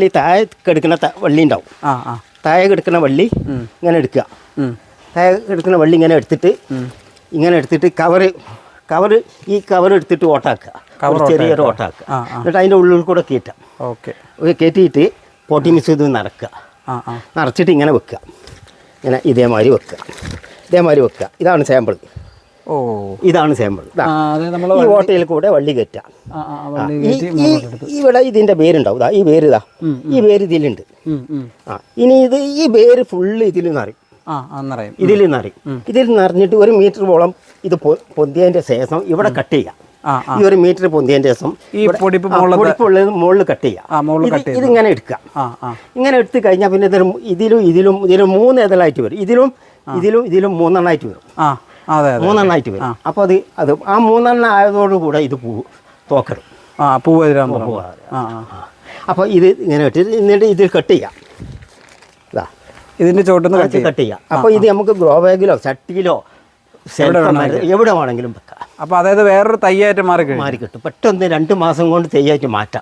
ഈ താഴെ കെടുക്കുന്ന വള്ളി ഉണ്ടാവും. ആ ആ. താഴെ കിടക്കുന്ന വള്ളി ഇങ്ങനെ എടുക്കുക. തായ താഴെ കിടക്കുന്ന വള്ളി ഇങ്ങനെ എടുത്തിട്ട് ഇങ്ങനെ എടുത്തിട്ട് കവറ് കവറ് ഈ കവർ എടുത്തിട്ട് ഓട്ടാക്കുക. കവർ ഒരു ചെറിയൊരു ഓട്ടാക്കുക. എന്നിട്ട് അതിന്റെ ഉള്ളിൽ കൂടെ കയറ്റാം. ഓക്കെ. കയറ്റിയിട്ട് പൊട്ടി മിസ് ഇത് നടക്കുക. ആ ആ. നിറച്ചിട്ട് ഇങ്ങനെ വെക്കുക. ഇങ്ങനെ ഇതേമാതിരി വെക്കുക. ഇതേമാതിരി വെക്കുക. ഇതാണ് സാമ്പിൾ ഓ. ഇതാണ് സാമ്പിൾ ഈ ഓട്ടയിൽ കൂടെ വള്ളി കയറ്റാം. ഇവിടെ ഇതിന്റെ പേരുണ്ടാവും. ഈ പേര് ഇതാ. ഈ പേര് ഇതിലുണ്ട്. ആ ഇനി ഇത് ഈ പേര് ഫുള്ള് ഇതിൽ നിറയും. ഇതിൽ നിറയും. ഇതിൽ നിറഞ്ഞിട്ട് ഒരു മീറ്റർ പോളം ഇത് പൊന്തിയതിന്റെ ശേഷം ഇവിടെ കട്ട് ചെയ്യാം. ഈ ഒരു മീറ്റർ പൊന്തിയതിന്റെ ശേഷം ഈ പൊടിപ്പ് പൊടിപ്പുള്ളത് മുകളിൽ കട്ട് ചെയ്യാം. ഇതിങ്ങനെ എടുക്കാം ആ ആ. ഇങ്ങനെ എടുത്തു കഴിഞ്ഞാൽ പിന്നെ ഇതിലും ഇതിലും ഇതിലും ഇതിലും മൂന്ന് ഏതലായിട്ട് വരും. ഇതിലും ഇതിലും ഇതിലും മൂന്നെണ്ണമായിട്ട് വരും. മൂന്നെണ്ണമായിട്ട് വരും. അപ്പോൾ അത് അത് ആ മൂന്നെണ്ണം ആയതോടുകൂടെ ഇത് പൂ തോക്കരും ആ പൂവ് അപ്പോൾ ഇത് ഇങ്ങനെ വെട്ടി എന്നിട്ട് ഇതിൽ കട്ട് ചെയ്യാം. ഇതാ. ഇതിന്റെ ചോട്ടുന്ന് കട്ട് കട്ട് ചെയ്യാം. അപ്പോൾ ഇത് നമുക്ക് ഗ്രോ ബാഗിലോ ചട്ടിയിലോ എവിടെ വേണമെങ്കിലും. വെക്കാം. അപ്പൊ അതായത് വേറൊരു തയ്യായിട്ട് മാറി മാറി കിട്ടും പെട്ടെന്ന് രണ്ട് മാസം കൊണ്ട് തയ്യായിട്ട് മാറ്റാം.